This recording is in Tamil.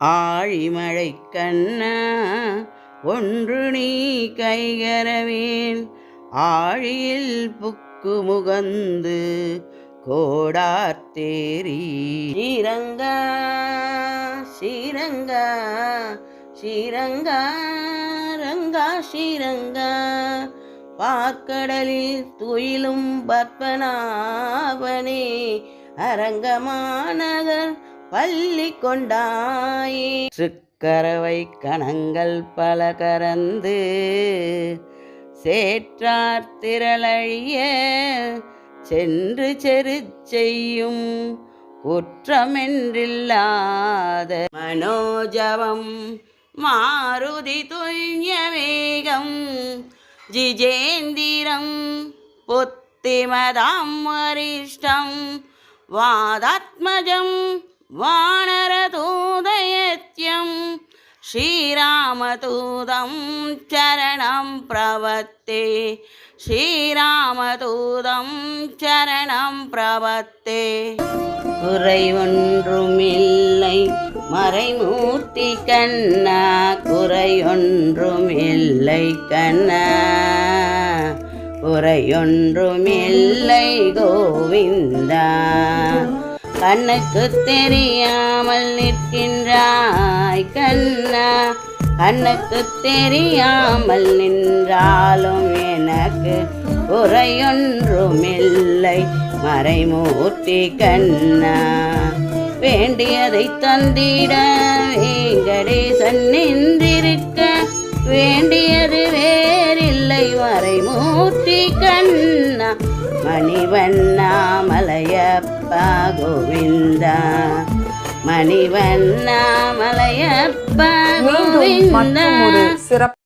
ஆழிமழை கண்ணா ஒன்று நீ கைகரவேன். ஆழியில் புக்கு முகந்து கோடார்த்தேரி ஸ்ரீரங்கா ஸ்ரீரங்கா ஸ்ரீரங்கா ரங்கா ஸ்ரீரங்கா பார்க்கடலில் துயிலும் பத்மநாபனே அரங்கமாநகர் பள்ளி கொண்டாயே. சுக்கரவை கணங்கள் பல கறந்து சேற்றார் திரளழிய சென்று செரு செய்யும் குற்றமென்றில்லாத மனோஜவம் மாருதி துல்ய வேகம் ஜிஜேந்திரம் புத்திமதாம் வரிஷ்டம் வாதாத்மஜம் வானரதூதயத்யம் ஸ்ரீராமதூதம் சரணம் பிரவத்தே. ஸ்ரீராமதூதம் சரணம் பிரவத்தே. குறை ஒன்றுமில்லை மறைமூர்த்தி கண்ணா. குறை ஒன்றுமில்லை கண்ணா. குறையொன்றுமில்லை கோவிந்தா. கண்ணுக்கு தெரியாமல் நிற்கின்றாய் கண்ணா. கண்ணுக்கு தெரியாமல் நின்றாலும் எனக்கு குறையொன்றுமில்லை. மறைமூர்த்தி கண்ணா வேண்டியதை தந்திட வேங்கடேசன் நின்றிருக்க வேண்டியது வேறில்லை மறைமூர்த்தி கண்ணா. மணிவண்ணா மலையப்பா கோவிந்தா மணிவண்ணா மலையப்பா மீண்டும் மற்றும் ஒரு கோவிந்தா சிறப்பு